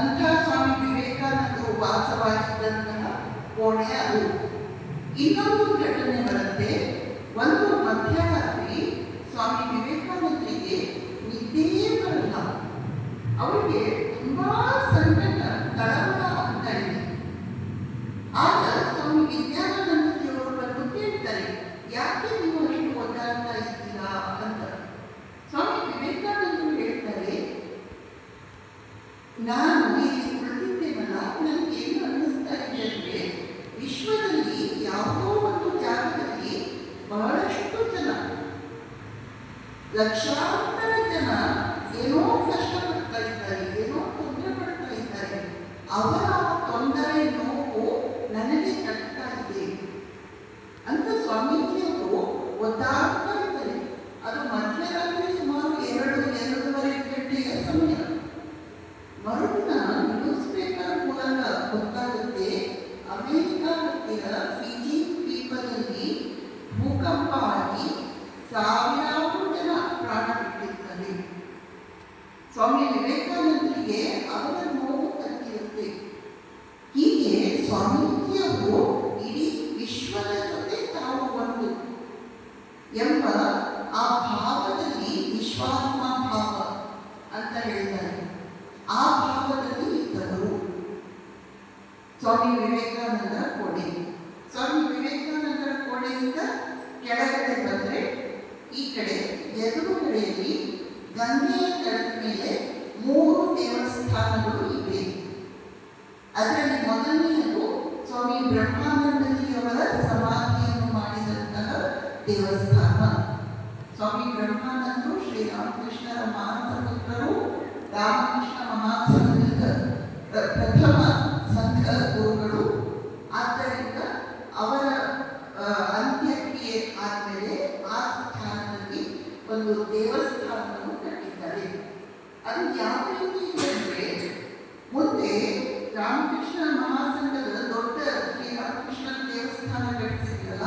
ಅಂಥ ಸ್ವಾಮಿ ವಿವೇಕಾನಂದರು ವಾಸವಾಗಿದ್ದಂತಹ ಕೋಣೆ ಅದು. ಇನ್ನೊಂದು ಘಟನೆ ಬರುತ್ತೆ ಒಂದು ಮಧ್ಯರಾತ್ರಿ ಸ್ವಾಮಿ ವಿವೇಕಾನಂದರಿಗೆ ಯಾವುದೋ ಒಂದು ಜಾಗದಲ್ಲಿ ಬಹಳಷ್ಟು ಜನ ಲಕ್ಷಾಂತರ ಆಗಿ ಸಾವಿರಾರು ಜನ ಪ್ರಾಣ ಸ್ವಾಮಿ ವಿವೇಕಾನಂದರಿಗೆ ಅವರ ನೋವು ತಂದಿರುತ್ತೆ ಹೀಗೆ ಸ್ವಾಮೀಜಿಯವರು ಇಡೀ ವಿಶ್ವದ ಜೊತೆ ತಾವು ಒಂದು ಎಂಬ ಆ ಭಾವದಲ್ಲಿ ವಿಶ್ವಾತ್ಮ ಭಾವ ಅಂತ ಹೇಳ್ತಾರೆ. ಆ ಭಾವದಲ್ಲಿ ಇದ್ದರು ಸ್ವಾಮಿ ವಿವೇಕಾನಂದರ ಕೋಣೆ ಸ್ವಾಮಿ ವಿವೇಕಾನಂದರ ಕೋಣೆಯಿಂದ ಕೆಳಗಡೆ ಬಂದರೆ ಈ ಕಡೆ ಎದುರುಗಡೆಯಲ್ಲಿ ಗಂಗೆಯ ಕಡದ ಮೇಲೆ ಮೂರು ದೇವಸ್ಥಾನಗಳು ಇವೆ. ಅದರಲ್ಲಿ ಮೊದಲನೆಯದು ಸ್ವಾಮಿ ಬ್ರಹ್ಮಾನಂದಜಿಯವರ ಸಮಾಧಿಯನ್ನು ಮಾಡಿದಂತಹ ದೇವಸ್ಥಾನ. ಸ್ವಾಮಿ ಬ್ರಹ್ಮಾನಂದರು ಶ್ರೀರಾಮಕೃಷ್ಣರ ಮಾನಸ ಪುತ್ರರು ರಾಮಕೃಷ್ಣ ಮಹಾಸಂಘದ ಪ್ರ- ಪ್ರಥಮ ಸಂಘ ಗುರುಗಳು. ಆದ್ದರಿಂದ ಅವರ ಆ, ಅಂತ್ಯಕ್ರಿಯೆ ಆದಮೇಲೆ ಆ ಸ್ಥಾನದಲ್ಲಿ ಒಂದು ದೇವಸ್ಥಾನವನ್ನು ಕಟ್ಟಿದ್ದಾರೆ. ಅದು ಯಾವ ರೀತಿ ಇದೆ ಮುಂದೆ ರಾಮಕೃಷ್ಣ ಮಹಾಸಂಘದ ದೊಡ್ಡ ಶ್ರೀ ರಾಮಕೃಷ್ಣ ದೇವಸ್ಥಾನ ಕಟ್ಟಿಸಿದ್ರಲ್ಲ,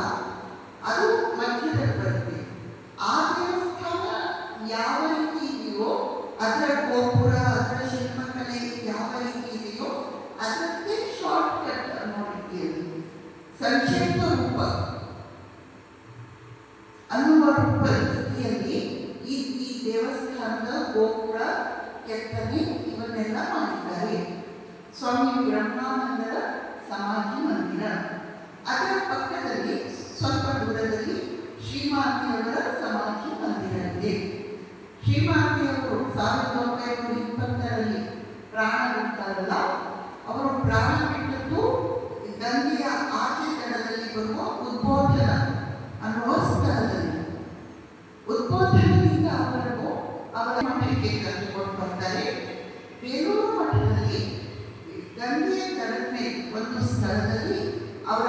ಅದು ಮಧ್ಯದಲ್ಲಿ ಬರುತ್ತೆ ಆ ದೇವಸ್ಥಾನ ಯಾವ ರೀತಿ ಇದೆಯೋ, ಅದರ ಗೋಪುರ, ಅದರ ಶಿಲ್ಪಕಲೆ ಯಾವ ರೀತಿ ಇದೆಯೋ, ಅದಕ್ಕೆ ಶಾರ್ಟ್ ಕಟ್ ಅನ್ನೋ ರೀತಿಯಲ್ಲಿ ಸಂಕ್ಷೇಪ ರೂಪ ಅನ್ನುವ ರೂಪದಲ್ಲಿ ಈ ಈ ದೇವಸ್ಥಾನದ ಗೋಪುರ ಕೆತ್ತನೆ ಇವನ್ನೆಲ್ಲ ಮಾಡಿದ್ದಾರೆ. ಸ್ವಾಮಿ ಬ್ರಹ್ಮಾನಂದರ ಸಮಾಧಿ ಮಂದಿರ. ಅದರ ಪಕ್ಕದಲ್ಲಿ, ಸ್ವಲ್ಪ ದೂರದಲ್ಲಿ ಶ್ರೀಮಾತೆಯವರ ಸಮಾಧಿ ಮಂದಿರ ಇದೆ ಶ್ರೀಮಾತೆಯವರು ಸಾವಿರದ ಒಂಬೈನೂರ ಇಪ್ಪತ್ತರಲ್ಲಿ ಪ್ರಾಣ ಬಿಡ್ತಾರಲ್ಲ, ಅವರು ಪ್ರಾಣ ಬಿಟ್ಟದ್ದು ಗಂಗೆಯ ಆಚೆ ದಡದಲ್ಲಿ ಬರುವ ಮಠಕ್ಕೆ ಕರೆದುಕೊಂಡು ಬರ್ತಾರೆ ಬೇಲೂರು ಮಠದಲ್ಲಿ ಗಂಗೆಯ ದಡದ ಒಂದು ಸ್ಥಳದಲ್ಲಿ ಅವರ